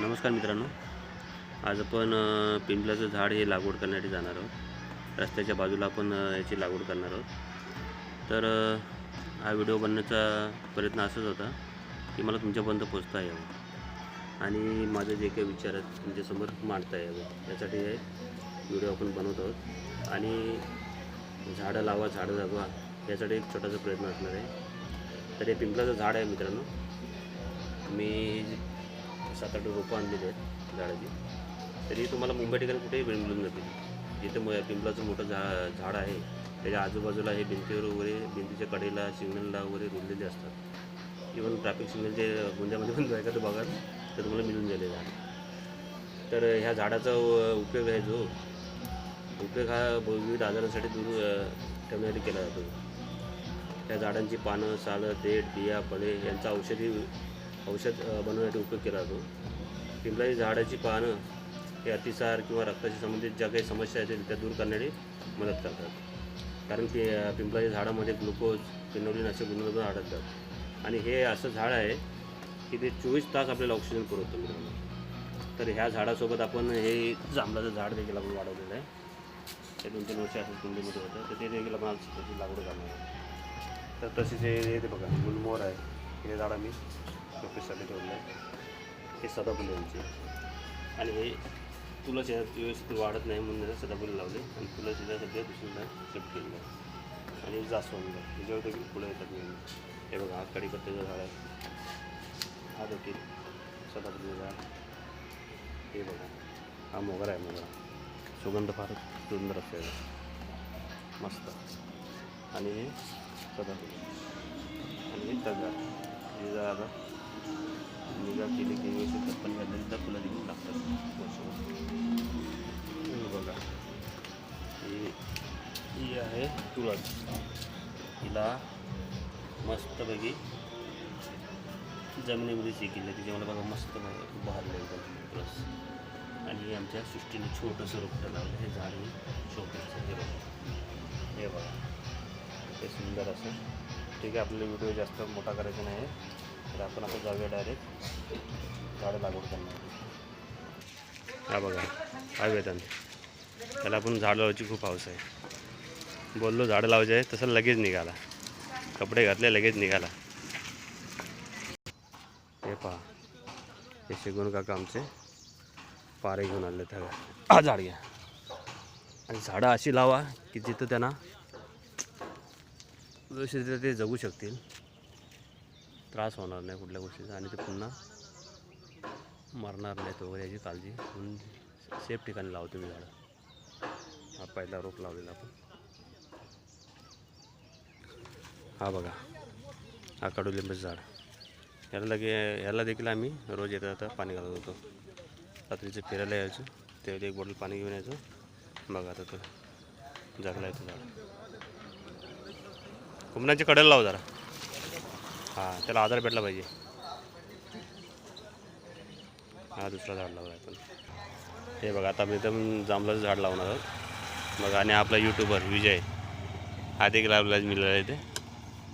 नमस्कार मित्रांनो. आज आपण पिंपलाचं झाड हे लागवड करण्यासाठी जाणार आहोत. रस्त्याच्या बाजूला आपण याची लागवड करणार आहोत. तर हा व्हिडिओ बनण्याचा प्रयत्न असाच होता की मला तुमच्यापर्यंत पोचता यावं आणि माझं जे काही विचार आहेत तुमच्यासमोर मांडता यावं. यासाठी हे व्हिडिओ आपण बनवत आहोत. आणि झाडं लावा झाडं जगवा यासाठी एक छोटासा प्रयत्न असणार आहे. तर हे पिंपलाचं झाड आहे मित्रांनो. मी सात आठ रोपं आणलेली आहेत झाडाची. तरी तुम्हाला मुंबई ठिकाणी कुठेही मिळ- मिळून जातील जिथे मग पिंपलाचं मोठं झा झाड आहे त्याच्या आजूबाजूला हे भिंतीवर वगैरे भिंतीच्या कडेला सिग्नलला वगैरे रुजलेले असतात. इवन ट्रॅफिक सिग्नलचे गुंद्यामध्ये पण जायचं तर बघाल तर तुम्हाला मिळून जाईल झाड. तर ह्या झाडाचा उपयोग आहे जो. उपयोग हा विविध आजारांसाठी दूर ठेवण्यासाठी केला जातो. त्या झाडांची पानं सालं देठ बिया फळे यांचा औषधी औषध बनवण्यासाठी उपयोग केला जातो. पिंपळाची झाडाची पानं हे अतिसार किंवा रक्ताशी संबंधित ज्या काही समस्या आहेत त्या दूर करण्यासाठी मदत करतात. कारण की पिंपळाच्या झाडामध्ये ग्लुकोज पिनोलिन असे गुणधर्म आढळतात. आणि हे असं झाड आहे की ते चोवीस तास आपल्याला ऑक्सिजन पुरवतं मित्रांनो. तर ह्या झाडासोबत आपण हे जांभळाचं झाड देखील आपण वाढवलेलं आहे. ते दोन तीन वर्ष असं कुंडीमध्ये होतं. तर ते देखील आपण लागवड करणार आहे तर तसेच हे ते बघा गुलमोर आहे. हे झाड आम्ही शोकेससाठी ठेवलं आहे. हे सदाफुल यांचे. आणि हे तुळस यात व्यवस्थित वाढत नाही म्हणून त्याला सदाफुल लावले. आणि तुळस याला सध्या दुसऱ्यांदा शिफ्ट केलेलं आहे. आणि जास्वंद. त्याच्यावर देखील फुलं येतात नेहमी. हे बघा हा कडीपत्त्याचं झाड आहे. हा देखील सदाफुले झाड. हे बघा हा मोगरा आहे मोगरा. सुगंध फार सुंदर असतो मस्त. आणि हे आणि हे तगार. हे जर आता निगा केली की व्यवस्थित पण घातली तर फुलं हे। ही ही मस्त एकदम तुळस. आणि हे आमच्या सृष्टीने छोटंसं रोपटं लावलं हे झाड हे हे हे हे सुंदर असं. ठीक आहे आपल्याला व्हिडिओ जास्त मोठा करायचा नाही तर आपण आता जाऊया डायरेक्ट झाडं लागवड करणार हा बघा काय वेतन. त्याला आपण झाड लावायची खूप हौस आहे. बोललो झाडं लावायचे आहे तसं लगेच निघाला. कपडे घातले लगेच निघाला. हे पहा. हे शिगून काका आमचे पारे घेऊन आले त्या हा झाड घ्या. आणि झाडं अशी लावा की जिथं त्यांना व्यवस्थित ते जगू शकतील. त्रास होणार नाही कुठल्या गोष्टीचा आणि ते पुन्हा मरणार नाहीत वगैरे याची काळजी म्हणून सेफ ठिकाणी लावतो मी झाडं. हा पहिला रोप लावलेला आपण. हा बघा हा कडुलिंबाचं झाड. याला लगे याला देखील आम्ही रोज येता जाता पाणी घालत होतो. रात्रीचं फिरायला यायचो त्यावेळी एक बॉटल पाणी घेऊन यायचो. बघा आता तो जगला येतो झाड. कुंभणाच्या कडेला लाव जरा. हां त्याला आधार भेटला पाहिजे. हा दुसरा झाड लावला आपण. हे बघा आता मी एकदम जांभळाचं झाड लावणार आहोत. बघा आणि आपला यूट्यूबर विजय. हा देखील आपल्याला मिळाला इथे.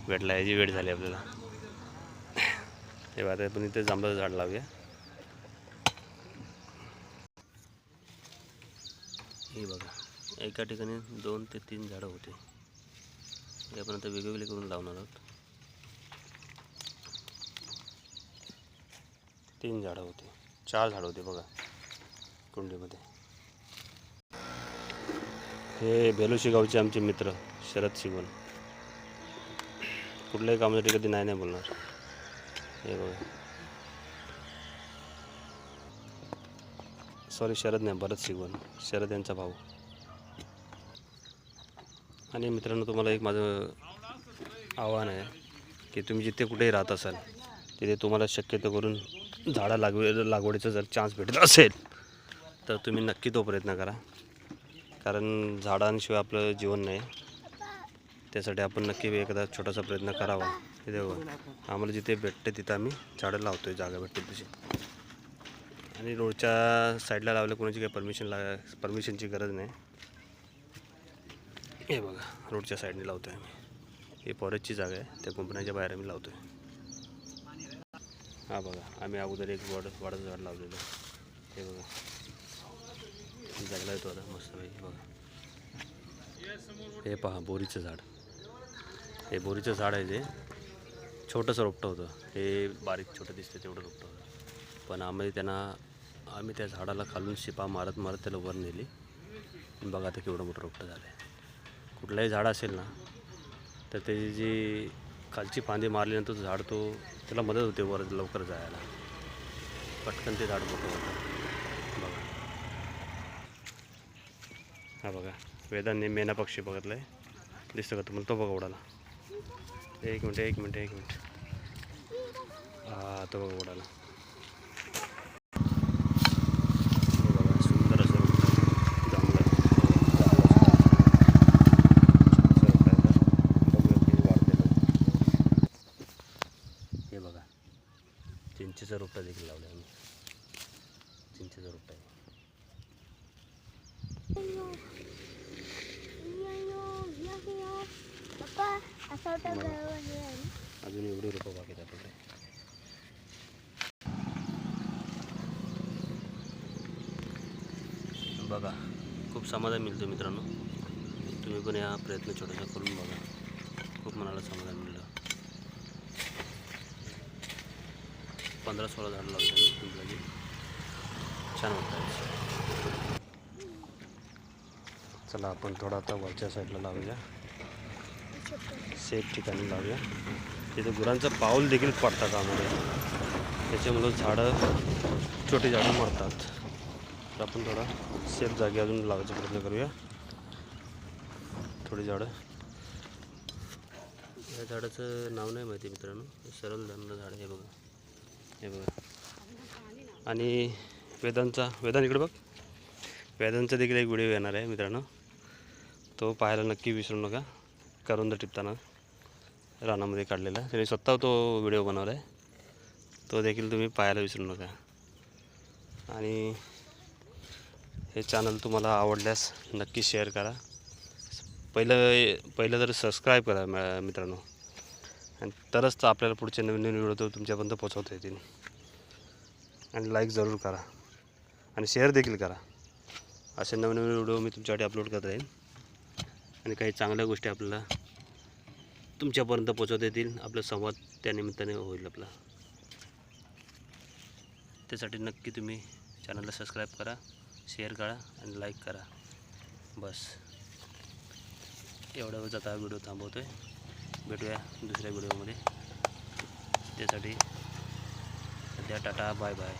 भेटला याची वेळ झाली आपल्याला. हे बघा आता आपण इथे जांभळाचं झाड लावूया. हे बघा एका ठिकाणी दोन ते तीन झाडं होते. हे आपण आता वेगवेगळे करून लावणार आहोत. तीन झाडं होते. चार झाडं होते बघा कुंडीमध्ये. हे बेलुशी गावचे आमचे मित्र शरद शिवण कुठल्याही कामासाठी कधी नाही नाही बोलणार. हे बघा. सॉरी शरद नाही भरत शिवन. शरद यांचा भाऊ. आणि मित्रांनो तुम्हाला एक माझं आव्हान आहे की तुम्ही जिथे कुठेही राहत असाल तिथे तुम्हाला शक्यतो करून झाडं लागवे लागवडीचा जर चान्स भेटत असेल तर तुम्ही नक्की तो प्रयत्न करा. कारण झाडांशिवाय आपलं जीवन नाही. त्यासाठी आपण नक्की एखादा छोटासा प्रयत्न करावा. हे बघा. आम्हाला जिथे भेटते तिथं आम्ही झाडं लावतो आहे जागा भेटते तशी. आणि रोडच्या साईडला लावलं कोणाची काही परमिशन लाग परमिशनची गरज नाही. हे बघा रोडच्या साईडने लावतो आहे आम्ही. ही फॉरेस्टची जागा आहे त्या कंपन्याच्या बाहेर आम्ही लावतो आहे हा बघा आम्ही अगोदर एक वड वडाचं झाड लावलेलं. हे बघा. जगला येतो आता मस्तपैकी बघा. हे पहा बोरीचं झाड. हे बोरीचं झाड आहे ते छोटंसं रोपटं होतं. हे बारीक छोटं दिसतं तेवढं रोपटं होतं. पण आम्ही त्यांना आम्ही त्या झाडाला खालून शिपा मारत मारत त्याला वर नेली. बघा आता केवढं मोठं रोपटं झालं आहे कुठलंही झाड असेल ना तर त्याची जी खालची फांदी मारल्यानंतर झाड तो त्याला मदत होते वर लवकर जायला. पटकन ते झाड मोठं होतं. बघा. हा बघा. वेदांनी मेना पक्षी बघितलं आहे दिसतं का तुम्हाला? तो बघा उडाला. एक मिनटं एक मिनटं एक मिनट. हा तो बघा उडाला हे बघा सुंदर असं रोपटं जमलं हे बघा चिंचेचं रोपटं देखील लावलं आम्ही चिंचेचं रोपटं आहे पप्पा असं होतं मला- गं, हे आहे ना. अजून एवढी रुपये बाकी आहेत आपल्याकडे बघा खूप समाधान मिळतं मित्रांनो. तुम्ही पण या प्रयत्न छोटासा करून बघा. खूप मनाला समाधान मिळलं. पंधरा सोळा झाडं लागतं मी पिंपळाची छान वाटतं. चला आपण थोडा आता वरच्या साईडला लावूया. सेफ ठिकाणी लावूया. तिथे गुरांचं पाऊल देखील पडतात आम्हाला त्याच्यामुळं झाडं छोटी झाडं मरतात. तर आपण थोडा सेफ जागी अजून लावायचा प्रयत्न करूया. थोडी झाडं. या झाडाचं नाव नाही माहिती मित्रांनो. सरळ धरणं झाड हे बघा. हे बघा. आणि वेदांचा वेदांत इकडे बघ. वेदांचा देखील एक व्हिडिओ येणार आहे मित्रांनो. तो पाहायला नक्की विसरू नका. करून टिपताना रानामध्ये काढलेला. त्याने स्वतः तो व्हिडिओ बनवला आहे तो देखील तुम्ही पाहायला विसरू नका. आणि हे चॅनल तुम्हाला आवडल्यास नक्की शेअर करा. पहिलं पहिलं तर सबस्क्राईब करा मित्रांनो. आणि तरच तर आपल्याला पुढचे नवीन नवीन व्हिडिओ तुमच्यापर्यंत पोचवता येतील. आणि लाईक जरूर करा. आणि शेअर देखील करा. असे नवीन नवीन व्हिडिओ मी तुमच्यासाठी अपलोड करत राहीन. आणि काही चांगल्या गोष्टी आपल्याला तुमच्यापर्यंत पोचवता येतील. आपला संवाद त्या निमित्ताने होईल आपला. त्यासाठी नक्की तुम्ही चॅनलला सबस्क्राईब करा शेअर करा आणि लाईक करा. बस. एवढ्या वेळच आता व्हिडिओ थांबवतो आहे भेटूया दुसऱ्या व्हिडिओमध्ये त्यासाठी सध्या टाटा बाय बाय